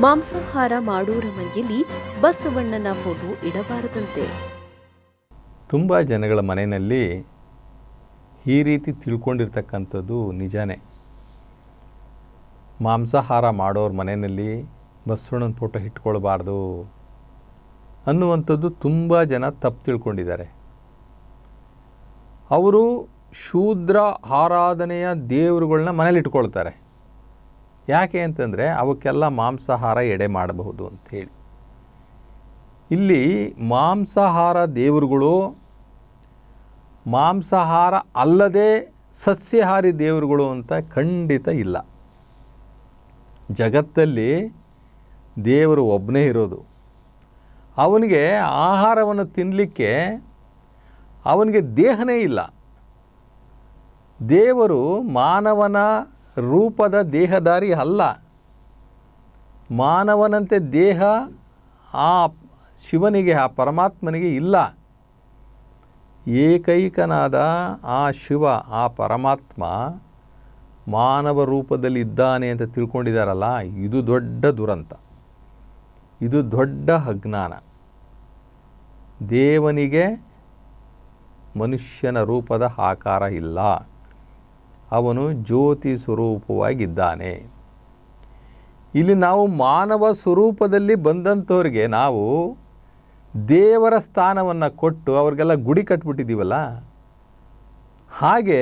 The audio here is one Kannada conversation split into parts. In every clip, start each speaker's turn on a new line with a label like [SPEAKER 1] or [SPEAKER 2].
[SPEAKER 1] ಮಾಂಸಾಹಾರ ಮಾಡೋರ ಮನೆಯಲ್ಲಿ ಬಸವಣ್ಣನ ಫೋಟೋ ಇಡಬಾರದಂತೆ.
[SPEAKER 2] ತುಂಬ ಜನಗಳ ಮನೆಯಲ್ಲಿ ಈ ರೀತಿ ತಿಳ್ಕೊಂಡಿರ್ತಕ್ಕಂಥದ್ದು ನಿಜಾನೇ. ಮಾಂಸಾಹಾರ ಮಾಡೋರ ಮನೆಯಲ್ಲಿ ಬಸವಣ್ಣನ ಫೋಟೋ ಇಟ್ಕೊಳ್ಬಾರ್ದು ಅನ್ನುವಂಥದ್ದು ತುಂಬ ಜನ ತಪ್ಪು ತಿಳ್ಕೊಂಡಿದ್ದಾರೆ. ಅವರು ಶೂದ್ರ ಆರಾಧನೆಯ ದೇವರುಗಳನ್ನ ಮನೇಲಿ ಇಟ್ಕೊಳ್ತಾರೆ. ಯಾಕೆ ಅಂತಂದರೆ ಅವಕ್ಕೆಲ್ಲ ಮಾಂಸಾಹಾರ ಎಡೆ ಮಾಡಬಹುದು ಅಂಥೇಳಿ ಇಲ್ಲಿ ಮಾಂಸಾಹಾರ ದೇವರುಗಳು ಮಾಂಸಾಹಾರ ಅಲ್ಲದೆ ಸಸ್ಯಾಹಾರಿ ದೇವರುಗಳು ಅಂತ ಖಂಡಿತ ಇಲ್ಲ. ಜಗತ್ತಲ್ಲಿ ದೇವರು ಒಬ್ಬನೇ ಇರೋದು. ಅವನಿಗೆ ಆಹಾರವನ್ನು ತಿನ್ನಲಿಕ್ಕೆ ಅವನಿಗೆ ದೇಹನೇ ಇಲ್ಲ. ದೇವರು ಮಾನವನ ರೂಪದ ದೇಹದಾರಿ ಅಲ್ಲ. ಮಾನವನಂತೆ ದೇಹ ಆ ಶಿವನಿಗೆ, ಆ ಪರಮಾತ್ಮನಿಗೆ ಇಲ್ಲ. ಏಕೈಕನಾದ ಆ ಶಿವ, ಆ ಪರಮಾತ್ಮ ಮಾನವ ರೂಪದಲ್ಲಿ ಇದ್ದಾನೆ ಅಂತ ತಿಳ್ಕೊಂಡಿದ್ದಾರಲ್ಲ, ಇದು ದೊಡ್ಡ ದುರಂತ. ಇದು ದೊಡ್ಡ ಅಜ್ಞಾನ. ದೇವನಿಗೆ ಮನುಷ್ಯನ ರೂಪದ ಆಕಾರ ಇಲ್ಲ. ಅವನು ಜ್ಯೋತಿ ಸ್ವರೂಪವಾಗಿದ್ದಾನೆ. ಇಲ್ಲಿ ನಾವು ಮಾನವ ಸ್ವರೂಪದಲ್ಲಿ ಬಂದಂಥವ್ರಿಗೆ ನಾವು ದೇವರ ಸ್ಥಾನವನ್ನು ಕೊಟ್ಟು ಅವ್ರಿಗೆಲ್ಲ ಗುಡಿ ಕಟ್ಬಿಟ್ಟಿದ್ದೀವಲ್ಲ? ಹಾಗೆ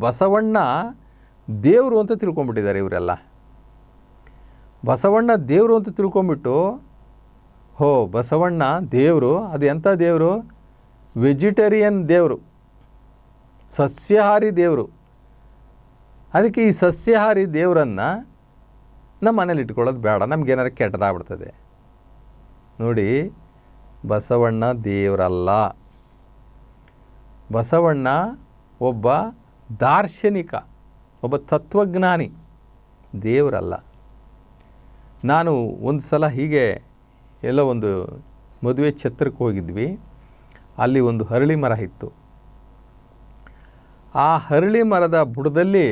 [SPEAKER 2] ಬಸವಣ್ಣ ದೇವರು ಅಂತ ತಿಳ್ಕೊಂಬಿಟ್ಟಿದ್ದಾರೆ ಇವರೆಲ್ಲ. ಬಸವಣ್ಣ ದೇವರು ಅಂತ ತಿಳ್ಕೊಂಬಿಟ್ಟು ಹೋ ಬಸವಣ್ಣ ದೇವರು, ಅದು ಎಂಥ ದೇವರು? ವೆಜಿಟೇರಿಯನ್ ದೇವರು, ಸಸ್ಯಾಹಾರಿ ದೇವರು. ಅದಕ್ಕೆ ಈ ಸಸ್ಯಾಹಾರಿ ದೇವರನ್ನು ನಮ್ಮ ಮನೇಲಿ ಇಟ್ಕೊಳ್ಳೋದು ಬೇಡ ನಮಗೇನಾರು ಕೆಟ್ಟದಾಗ್ಬಿಡ್ತದೆ. ನೋಡಿ, ಬಸವಣ್ಣ ದೇವರಲ್ಲ. ಬಸವಣ್ಣ ಒಬ್ಬ ದಾರ್ಶನಿಕ, ಒಬ್ಬ ತತ್ವಜ್ಞಾನಿ, ದೇವರಲ್ಲ. ನಾನು ಒಂದು ಸಲ ಹೀಗೆ ಎಲ್ಲೋ ಒಂದು ಮದುವೆ ಛತ್ರಕ್ಕೆ ಹೋಗಿದ್ವಿ, ಅಲ್ಲಿ ಒಂದು ಹರಳಿ ಮರ ಇತ್ತು. ಆ ಹರಳಿ ಮರದ ಬುಡದಲ್ಲಿ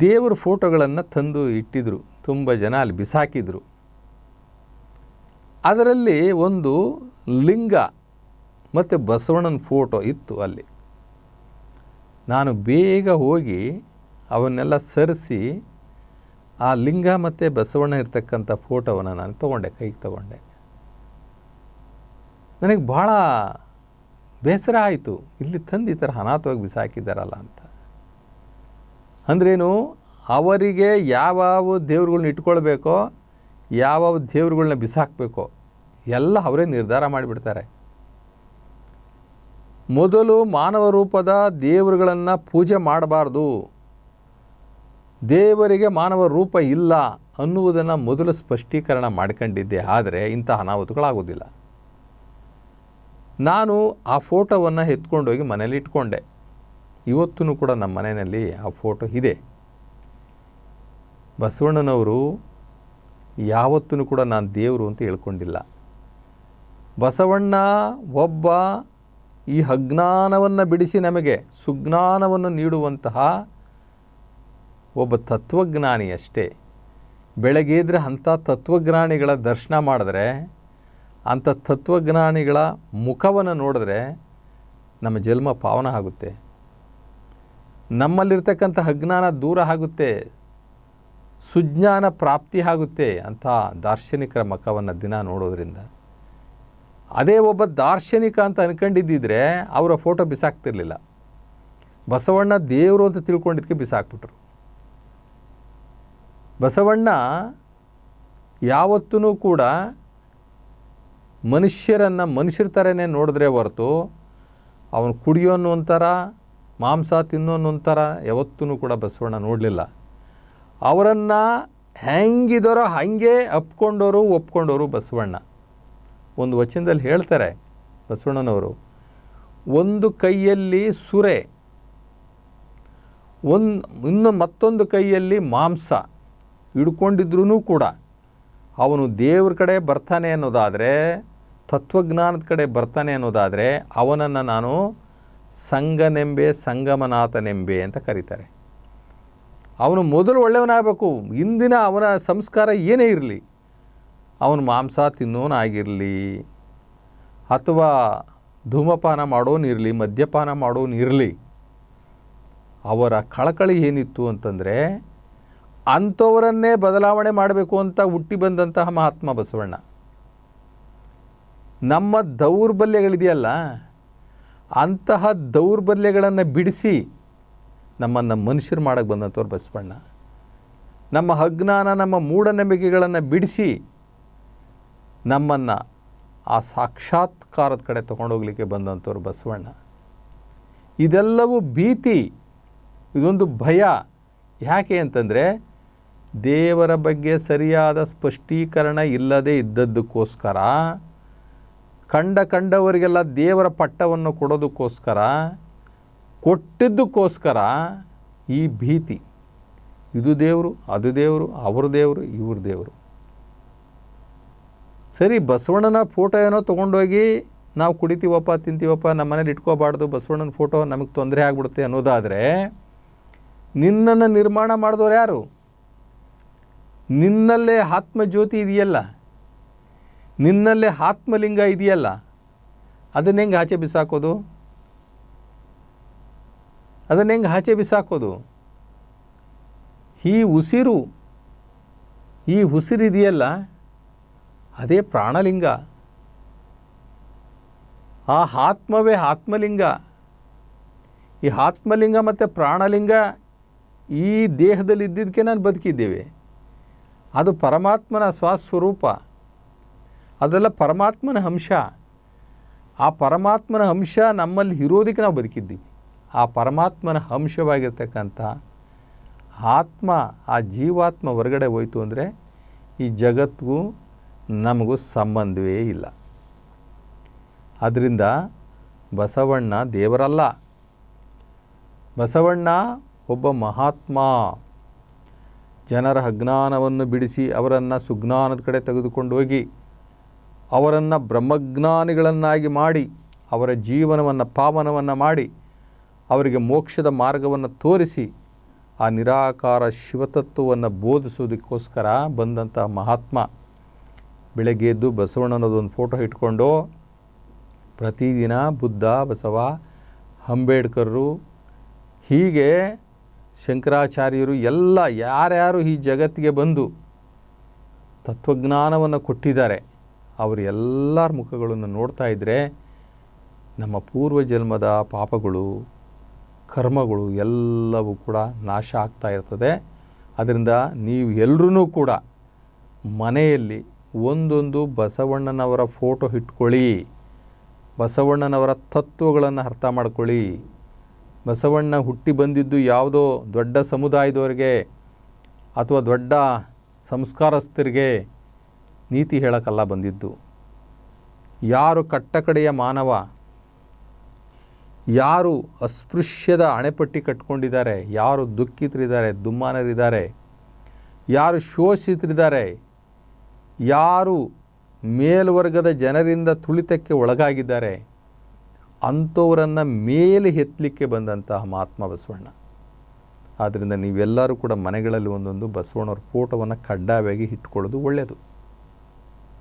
[SPEAKER 2] ದೇವರ ಫೋಟೋಗಳನ್ನು ತಂದು ಇಟ್ಟಿದ್ರು. ತುಂಬ ಜನ ಅಲ್ಲಿ ಬಿಸಾಕಿದ್ರು. ಅದರಲ್ಲಿ ಒಂದು ಲಿಂಗ ಮತ್ತು ಬಸವಣ್ಣನ ಫೋಟೋ ಇತ್ತು ಅಲ್ಲಿ. ನಾನು ಬೇಗ ಹೋಗಿ ಅವನ್ನೆಲ್ಲ ಸರಿಸಿ ಆ ಲಿಂಗ ಮತ್ತು ಬಸವಣ್ಣ ಇರ್ತಕ್ಕಂಥ ಫೋಟೋವನ್ನು ನಾನು ತೊಗೊಂಡೆ, ಕೈಗೆ ತಗೊಂಡೆ. ನನಗೆ ಭಾಳ ಬೇಸರ ಆಯಿತು. ಇಲ್ಲಿ ತಂದು ಈ ಥರ ಅನಾಥವಾಗಿ ಬಿಸಾಕಿದ್ದಾರಲ್ಲ ಅಂತ. ಅಂದ್ರೇನು? ಅವರಿಗೆ ಯಾವ್ಯಾವ ದೇವ್ರುಗಳ್ನ ಇಟ್ಕೊಳ್ಬೇಕೋ, ಯಾವ್ಯಾವ ದೇವ್ರುಗಳ್ನ ಬಿಸಾಕಬೇಕೋ, ಎಲ್ಲ ಅವರೇ ನಿರ್ಧಾರ ಮಾಡಿಬಿಡ್ತಾರೆ. ಮೊದಲು ಮಾನವ ರೂಪದ ದೇವರುಗಳನ್ನು ಪೂಜೆ ಮಾಡಬಾರ್ದು. ದೇವರಿಗೆ ಮಾನವ ರೂಪ ಇಲ್ಲ ಅನ್ನುವುದನ್ನು ಮೊದಲು ಸ್ಪಷ್ಟೀಕರಣ ಮಾಡ್ಕೊಂಡಿದ್ದೆ, ಆದರೆ ಇಂಥ ಅನಾಹುತಗಳಾಗೋದಿಲ್ಲ. ನಾನು ಆ ಫೋಟೋವನ್ನು ಎತ್ಕೊಂಡೋಗಿ ಮನೇಲಿ ಇಟ್ಕೊಂಡೆ. ಇವತ್ತೂ ಕೂಡ ನಮ್ಮ ಮನೆಯಲ್ಲಿ ಆ ಫೋಟೋ ಇದೆ. ಬಸವಣ್ಣನವರು ಯಾವತ್ತೂ ಕೂಡ ನಾನು ದೇವರು ಅಂತ ಹೇಳ್ಕೊಂಡಿಲ್ಲ. ಬಸವಣ್ಣ ಒಬ್ಬ ಈ ಅಜ್ಞಾನವನ್ನು ಬಿಡಿಸಿ ನಮಗೆ ಸುಜ್ಞಾನವನ್ನು ನೀಡುವಂತಹ ಒಬ್ಬ ತತ್ವಜ್ಞಾನಿ ಅಷ್ಟೇ. ಬೆಳಗ್ಗೆ ಎದ್ರೆ ಅಂಥ ತತ್ವಜ್ಞಾನಿಗಳ ದರ್ಶನ ಮಾಡಿದ್ರೆ, ಅಂಥ ತತ್ವಜ್ಞಾನಿಗಳ ಮುಖವನ್ನು ನೋಡಿದ್ರೆ ನಮ್ಮ ಜನ್ಮ ಪಾವನ ಆಗುತ್ತೆ. ನಮ್ಮಲ್ಲಿರ್ತಕ್ಕಂಥ ಅಜ್ಞಾನ ದೂರ ಆಗುತ್ತೆ, ಸುಜ್ಞಾನ ಪ್ರಾಪ್ತಿ ಆಗುತ್ತೆ ಅಂತ ದಾರ್ಶನಿಕರ ಮಖವನ್ನು ದಿನ ನೋಡೋದ್ರಿಂದ. ಅದೇ ಒಬ್ಬ ದಾರ್ಶನಿಕ ಅಂತ ಅನ್ಕೊಂಡಿದ್ದಿದ್ರೆ ಅವರ ಫೋಟೋ ಬಿಸಾಕ್ತಿರ್ಲಿಲ್ಲ. ಬಸವಣ್ಣ ದೇವರು ಅಂತ ತಿಳ್ಕೊಂಡಿದ್ದಕ್ಕೆ ಬಿಸಾಕ್ಬಿಟ್ರು. ಬಸವಣ್ಣ ಯಾವತ್ತೂ ಕೂಡ ಮನುಷ್ಯರನ್ನು ಮನುಷ್ಯರ ಥರನೇ ನೋಡಿದ್ರೆ ಹೊರತು ಅವನು ಕುಡಿಯೋನು ಒಂಥರ ಮಾಂಸ ತಿನ್ನೋನು ಒಂಥರ ಯಾವತ್ತೂ ಕೂಡ ಬಸವಣ್ಣ ನೋಡಲಿಲ್ಲ. ಅವರನ್ನು ಹೆಂಗಿದಾರೋ ಹಾಗೆ ಅಪ್ಕೊಂಡವರು ಒಪ್ಕೊಂಡವರು ಬಸವಣ್ಣ. ಒಂದು ವಚನದಲ್ಲಿ ಹೇಳ್ತಾರೆ ಬಸವಣ್ಣನವರು, ಒಂದು ಕೈಯಲ್ಲಿ ಸುರೆ ಒಂದು ಇನ್ನು ಮತ್ತೊಂದು ಕೈಯಲ್ಲಿ ಮಾಂಸ ಹಿಡ್ಕೊಂಡಿದ್ರೂ ಕೂಡ ಅವನು ದೇವ್ರ ಕಡೆ ಬರ್ತಾನೆ ಅನ್ನೋದಾದರೆ, ತತ್ವಜ್ಞಾನದ ಕಡೆ ಬರ್ತಾನೆ ಅನ್ನೋದಾದರೆ ಅವನನ್ನು ನಾನು ಸಂಗನೆಂಬೆ ಸಂಗಮನಾಥನೆಂಬೆ ಅಂತ ಕರೀತಾರೆ. ಅವನು ಮೊದಲು ಒಳ್ಳೆಯವನಾಗಬೇಕು. ಇಂದಿನ ಅವನ ಸಂಸ್ಕಾರ ಏನೇ ಇರಲಿ, ಅವನು ಮಾಂಸ ತಿನ್ನೋನಾಗಿರಲಿ, ಅಥವಾ ಧೂಮಪಾನ ಮಾಡೋನಿರಲಿ, ಮದ್ಯಪಾನ ಮಾಡೋನಿರಲಿ, ಅವರ ಕಳಕಳಿ ಏನಿತ್ತು ಅಂತಂದರೆ, ಅಂಥವರನ್ನೇ ಬದಲಾವಣೆ ಮಾಡಬೇಕು ಅಂತ ಹುಟ್ಟಿ ಬಂದಂತಹ ಮಹಾತ್ಮ ಬಸವಣ್ಣ. ನಮ್ಮ ದೌರ್ಬಲ್ಯಗಳಿದೆಯಲ್ಲ ಅಂತಹ ದೌರ್ಬಲ್ಯಗಳನ್ನು ಬಿಡಿಸಿ ನಮ್ಮನ್ನು ಮನುಷ್ಯರು ಮಾಡಕ್ಕೆ ಬಂದಂಥವ್ರು ಬಸವಣ್ಣ. ನಮ್ಮ ಅಜ್ಞಾನ, ನಮ್ಮ ಮೂಢನಂಬಿಕೆಗಳನ್ನು ಬಿಡಿಸಿ ನಮ್ಮನ್ನು ಆ ಸಾಕ್ಷಾತ್ಕಾರದ ಕಡೆ ತಗೊಂಡೋಗ್ಲಿಕ್ಕೆ ಬಂದಂಥವ್ರು ಬಸವಣ್ಣ. ಇದೆಲ್ಲವೂ ಭೀತಿ, ಇದೊಂದು ಭಯ. ಯಾಕೆ ಅಂತಂದರೆ ದೇವರ ಬಗ್ಗೆ ಸರಿಯಾದ ಸ್ಪಷ್ಟೀಕರಣ ಇಲ್ಲದೇ ಇದ್ದದ್ದಕ್ಕೋಸ್ಕರ ಕಂಡ ಕಂಡವರಿಗೆಲ್ಲ ದೇವರ ಪಟ್ಟವನ್ನು ಕೊಡೋದಕ್ಕೋಸ್ಕರ, ಕೊಟ್ಟಿದ್ದಕ್ಕೋಸ್ಕರ ಈ ಭೀತಿ. ಇದು ದೇವರು, ಅದು ದೇವರು, ಅವರು ದೇವರು, ಇವ್ರ ದೇವರು. ಸರಿ, ಬಸವಣ್ಣನ ಫೋಟೋ ಏನೋ ತೊಗೊಂಡೋಗಿ ನಾವು ಕುಡಿತೀವಪ್ಪ, ತಿಂತೀವಪ್ಪ, ನಮ್ಮ ಮನೇಲಿ ಇಟ್ಕೋಬಾರ್ದು, ಬಸವಣ್ಣನ ಫೋಟೋ ನಮಗೆ ತೊಂದರೆ ಆಗ್ಬಿಡುತ್ತೆ ಅನ್ನೋದಾದರೆ, ನಿನ್ನನ್ನು ನಿರ್ಮಾಣ ಮಾಡಿದವ್ರು ಯಾರು? ನಿನ್ನಲ್ಲೇ ಆತ್ಮಜ್ಯೋತಿ ಇದೆಯಲ್ಲ? ನಿನ್ನಲ್ಲೇ ಆತ್ಮಲಿಂಗ ಇದೆಯಲ್ಲ, ಅದನ್ನ ಹೆಂಗೆ ಆಚೆ ಬಿಸಾಕೋದು? ಅದನ್ನ ಹೆಂಗೆ ಆಚೆ ಬಿಸಾಕೋದು? ಈ ಉಸಿರು, ಈ ಉಸಿರಿದೆಯಲ್ಲ ಅದೇ ಪ್ರಾಣಲಿಂಗ. ಆ ಆತ್ಮವೇ ಆತ್ಮಲಿಂಗ. ಈ ಆತ್ಮಲಿಂಗ ಮತ್ತು ಪ್ರಾಣಲಿಂಗ ಈ ದೇಹದಲ್ಲಿ ಇದ್ದಿದ್ದಕ್ಕೆ ನಾನು ಬದುಕಿದ್ದೇವೆ. ಅದು ಪರಮಾತ್ಮನ ಸ್ವಸ್ವರೂಪ. ಅದೆಲ್ಲ ಪರಮಾತ್ಮನ ಅಂಶ. ಆ ಪರಮಾತ್ಮನ ಅಂಶ ನಮ್ಮಲ್ಲಿ ಇರೋದಕ್ಕೆ ನಾವು ಬದುಕಿದ್ದೀವಿ. ಆ ಪರಮಾತ್ಮನ ಅಂಶವಾಗಿರ್ತಕ್ಕಂಥ ಆತ್ಮ, ಆ ಜೀವಾತ್ಮ ಹೊರಗಡೆ ಹೋಯಿತು ಅಂದರೆ ಈ ಜಗತ್ತಿಗೂ ನಮಗೂ ಸಂಬಂಧವೇ ಇಲ್ಲ. ಅದರಿಂದ ಬಸವಣ್ಣ ದೇವರಲ್ಲ. ಬಸವಣ್ಣ ಒಬ್ಬ ಮಹಾತ್ಮ. ಜನರ ಅಜ್ಞಾನವನ್ನು ಬಿಡಿಸಿ ಅವರನ್ನು ಸುಜ್ಞಾನದ ಕಡೆ ತೆಗೆದುಕೊಂಡು ಹೋಗಿ. ಅವರನ್ನು ಬ್ರಹ್ಮಜ್ಞಾನಿಗಳನ್ನಾಗಿ ಮಾಡಿ, ಅವರ ಜೀವನವನ್ನು ಪಾವನವನ್ನು ಮಾಡಿ, ಅವರಿಗೆ ಮೋಕ್ಷದ ಮಾರ್ಗವನ್ನು ತೋರಿಸಿ, ಆ ನಿರಾಕಾರ ಶಿವತತ್ವವನ್ನು ಬೋಧಿಸೋದಕ್ಕೋಸ್ಕರ ಬಂದಂಥ ಮಹಾತ್ಮ ಬೆಳಗ್ಗೆ ಎದ್ದು ಬಸವಣ್ಣನದೊಂದು ಫೋಟೋ ಇಟ್ಕೊಂಡು, ಪ್ರತಿದಿನ ಬುದ್ಧ, ಬಸವ, ಅಂಬೇಡ್ಕರ್ರು, ಹೀಗೆ ಶಂಕರಾಚಾರ್ಯರು ಎಲ್ಲ ಯಾರ್ಯಾರು ಈ ಜಗತ್ತಿಗೆ ಬಂದು ತತ್ವಜ್ಞಾನವನ್ನು ಕೊಟ್ಟಿದ್ದಾರೆ ಅವರು ಎಲ್ಲರ ಮುಖಗಳನ್ನು ನೋಡ್ತಾ ಇದ್ದರೆ ನಮ್ಮ ಪೂರ್ವ ಜನ್ಮದ ಪಾಪಗಳು, ಕರ್ಮಗಳು ಎಲ್ಲವೂ ಕೂಡ ನಾಶ ಆಗ್ತಾ ಇರ್ತದೆ. ಅದರಿಂದ ನೀವು ಎಲ್ಲರೂ ಕೂಡ ಮನೆಯಲ್ಲಿ ಒಂದೊಂದು ಬಸವಣ್ಣನವರ ಫೋಟೋ ಇಟ್ಕೊಳ್ಳಿ. ಬಸವಣ್ಣನವರ ತತ್ವಗಳನ್ನು ಅರ್ಥ ಮಾಡ್ಕೊಳ್ಳಿ. ಬಸವಣ್ಣ ಹುಟ್ಟಿ ಬಂದಿದ್ದು ಯಾವುದೋ ದೊಡ್ಡ ಸಮುದಾಯದವರಿಗೆ ಅಥವಾ ದೊಡ್ಡ ಸಂಸ್ಕಾರಸ್ಥರಿಗೆ ನೀತಿ ಹೇಳಕಲ್ಲ ಬಂದಿದ್ದು. ಯಾರು ಕಟ್ಟಕಡೆಯ ಮಾನವ, ಯಾರು ಅಸ್ಪೃಶ್ಯದ ಅಣೆಪಟ್ಟಿ ಕಟ್ಕೊಂಡಿದ್ದಾರೆ, ಯಾರು ದುಃಖಿತರಿದ್ದಾರೆ, ದುಮ್ಮಾನರಿದ್ದಾರೆ, ಯಾರು ಶೋಷಿತರಿದ್ದಾರೆ, ಯಾರು ಮೇಲ್ವರ್ಗದ ಜನರಿಂದ ತುಳಿತಕ್ಕೆ ಒಳಗಾಗಿದ್ದಾರೆ, ಅಂಥವರನ್ನು ಮೇಲೆ ಎತ್ತಲಿಕ್ಕೆ ಬಂದಂತಹ ಮಹಾತ್ಮ ಬಸವಣ್ಣ. ಆದ್ದರಿಂದ ನೀವೆಲ್ಲರೂ ಕೂಡ ಮನೆಗಳಲ್ಲಿ ಒಂದೊಂದು ಬಸವಣ್ಣವ್ರ ಫೋಟೋವನ್ನು ಕಡ್ಡಾಯವಾಗಿ ಇಟ್ಕೊಳ್ಳೋದು ಒಳ್ಳೆಯದು